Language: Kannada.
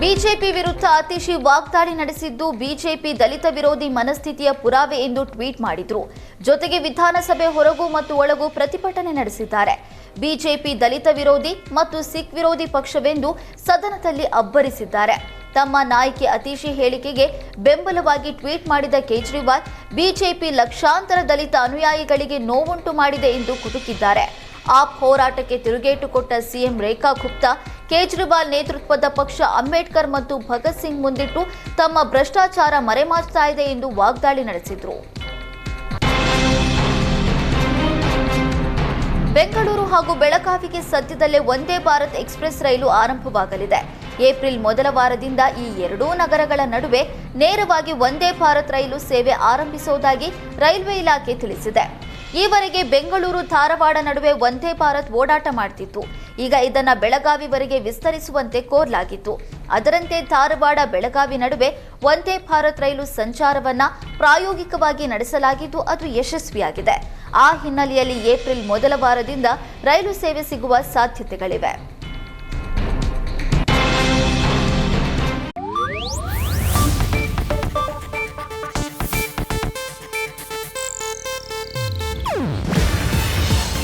ಬಿಜೆಪಿ ವಿರುದ್ಧ ಅತಿಶಿ ವಾಗ್ದಾಳಿ ನಡೆಸಿದ್ದು ಬಿಜೆಪಿ ದಲಿತ ವಿರೋಧಿ ಮನಸ್ಥಿತಿಯ ಪುರಾವೆ ಎಂದು ಟ್ವೀಟ್ ಮಾಡಿದ್ರು. ಜೊತೆಗೆ ವಿಧಾನಸಭೆ ಹೊರಗೂ ಮತ್ತು ಒಳಗೂ ಪ್ರತಿಭಟನೆ ನಡೆಸಿದ್ದಾರೆ. ಬಿಜೆಪಿ ದಲಿತ ವಿರೋಧಿ ಮತ್ತು ಸಿಖ್ ವಿರೋಧಿ ಪಕ್ಷವೆಂದು ಸದನದಲ್ಲಿ ಅಬ್ಬರಿಸಿದ್ದಾರೆ. ತಮ್ಮ ನಾಯಕಿ ಅತಿಶಿ ಹೇಳಿಕೆಗೆ ಬೆಂಬಲವಾಗಿ ಟ್ವೀಟ್ ಮಾಡಿದ ಕೇಜ್ರಿವಾಲ್, ಬಿಜೆಪಿ ಲಕ್ಷಾಂತರ ದಲಿತ ಅನುಯಾಯಿಗಳಿಗೆ ನೋವುಂಟು ಮಾಡಿದೆ ಎಂದು ಕುಟುಕಿದ್ದಾರೆ. ಆಪ್ ಹೋರಾಟಕ್ಕೆ ತಿರುಗೇಟು ಕೊಟ್ಟ ಸಿಎಂ ರೇಖಾ ಗುಪ್ತಾ, ಕೇಜ್ರಿವಾಲ್ ನೇತೃತ್ವದ ಪಕ್ಷ ಅಂಬೇಡ್ಕರ್ ಮತ್ತು ಭಗತ್ ಸಿಂಗ್ ಮುಂದಿಟ್ಟು ತಮ್ಮ ಭ್ರಷ್ಟಾಚಾರ ಮರೆಮಾಚ್ತಾ ಇದೆ ಎಂದು ವಾಗ್ದಾಳಿ ನಡೆಸಿದ್ರು. ಬೆಂಗಳೂರು ಹಾಗೂ ಬೆಳಗಾವಿಗೆ ಸದ್ಯದಲ್ಲೇ ಒಂದೇ ಭಾರತ್ ಎಕ್ಸ್ಪ್ರೆಸ್ ರೈಲು ಆರಂಭವಾಗಲಿದೆ. ಏಪ್ರಿಲ್ ಮೊದಲ ವಾರದಿಂದ ಈ ಎರಡೂ ನಗರಗಳ ನಡುವೆ ನೇರವಾಗಿ ಒಂದೇ ಭಾರತ್ ರೈಲು ಸೇವೆ ಆರಂಭಿಸುವುದಾಗಿ ರೈಲ್ವೆ ಇಲಾಖೆ ತಿಳಿಸಿದೆ. ಈವರೆಗೆ ಬೆಂಗಳೂರು ಧಾರವಾಡ ನಡುವೆ ವಂದೇ ಭಾರತ್ ಓಡಾಟ ಮಾಡ್ತಿತ್ತು. ಈಗ ಇದನ್ನು ಬೆಳಗಾವಿವರೆಗೆ ವಿಸ್ತರಿಸುವಂತೆ ಕೋರಲಾಗಿತ್ತು. ಅದರಂತೆ ಧಾರವಾಡ ಬೆಳಗಾವಿ ನಡುವೆ ವಂದೇ ಭಾರತ್ ರೈಲು ಸಂಚಾರವನ್ನ ಪ್ರಾಯೋಗಿಕವಾಗಿ ನಡೆಸಲಾಗಿದ್ದು ಅದು ಯಶಸ್ವಿಯಾಗಿದೆ. ಆ ಹಿನ್ನೆಲೆಯಲ್ಲಿ ಏಪ್ರಿಲ್ ಮೊದಲ ವಾರದಿಂದ ರೈಲು ಸೇವೆ ಸಿಗುವ ಸಾಧ್ಯತೆಗಳಿವೆ.